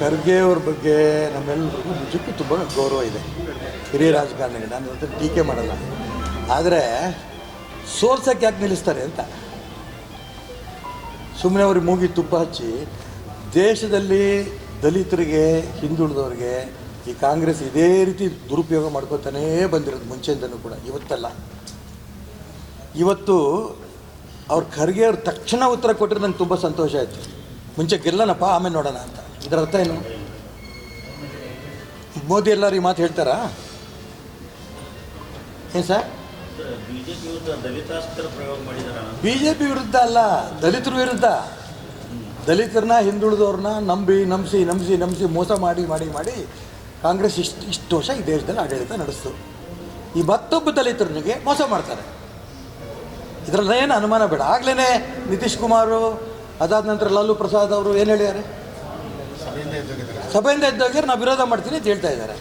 ಖರ್ಗೆ ಅವ್ರ ಬಗ್ಗೆ ನಮ್ಮೆಲ್ಲರಿಗೂ ನಿಜಕ್ಕೂ ತುಂಬ ಗೌರವ ಇದೆ. ಹಿರಿಯ ರಾಜಕಾರಣಿಗೆ ನಾನು ಅಂತ ಟೀಕೆ ಮಾಡಲ್ಲ. ಆದರೆ ಸೋರ್ಸಕ್ಕೆ ಯಾಕೆ ನಿಲ್ಲಿಸ್ತಾರೆ ಅಂತ? ಸುಮ್ಮನೆ ಅವ್ರಿಗೆ ಮೂಗಿ ತುಪ್ಪ ಹಚ್ಚಿ, ದೇಶದಲ್ಲಿ ದಲಿತರಿಗೆ, ಹಿಂದುಳಿದವ್ರಿಗೆ ಈ ಕಾಂಗ್ರೆಸ್ ಇದೇ ರೀತಿ ದುರುಪಯೋಗ ಮಾಡ್ಕೋತಾನೇ ಬಂದಿರೋದು ಮುಂಚೆಯಿಂದನೂ ಕೂಡ, ಇವತ್ತಲ್ಲ. ಇವತ್ತು ಅವ್ರ ಖರ್ಗೆ ಅವ್ರು ತಕ್ಷಣ ಉತ್ತರ ಕೊಟ್ಟರೆ ನಂಗೆ ತುಂಬ ಸಂತೋಷ ಆಯಿತು. ಮುಂಚೆ ಗೆಲ್ಲನಪ್ಪ, ಆಮೇಲೆ ನೋಡೋಣ ಅಂತ. ಇದರ ಅರ್ಥ ಏನು ಮೋದಿ ಎಲ್ಲರೂ ಈ ಮಾತು ಹೇಳ್ತಾರಾ? ಏನು ಸರ್? ಬಿ ಜೆ ಪಿ ವಿರುದ್ಧ ಅಲ್ಲ ದಲಿತರ ವಿರುದ್ಧ. ದಲಿತರನ್ನ ಹಿಂದುಳಿದವ್ರನ್ನ ನಂಬಿ ನಂಬಿಸಿ ನಂಬಿಸಿ ನಂಬಿಸಿ ಮೋಸ ಮಾಡಿ ಮಾಡಿ ಮಾಡಿ ಕಾಂಗ್ರೆಸ್ ಇಷ್ಟು ಇಷ್ಟು ವರ್ಷ ಈ ದೇಶದಲ್ಲಿ ಆಡಳಿತ ನಡೆಸ್ತು. ಈ ಮತ್ತೊಬ್ಬ ದಲಿತರನಿಗೆ ಮೋಸ ಮಾಡ್ತಾರೆ. ಇದರಲ್ಲೇನು ಅನುಮಾನ ಬೇಡ. ಆಗ್ಲೇ ನಿತೀಶ್ ಕುಮಾರು ಅದಾದ ನಂತರ ಲಾಲು ಪ್ರಸಾದ್ ಅವರು ಏನು ಹೇಳಿದ್ದಾರೆ ಸಭೆಯಿಂದ ಇದ್ದೋಗ್ಯಾರ ನಾವು ವಿರೋಧ ಮಾಡ್ತೀನಿ ಅಂತ ಹೇಳ್ತಾ ಇದ್ದಾರೆ.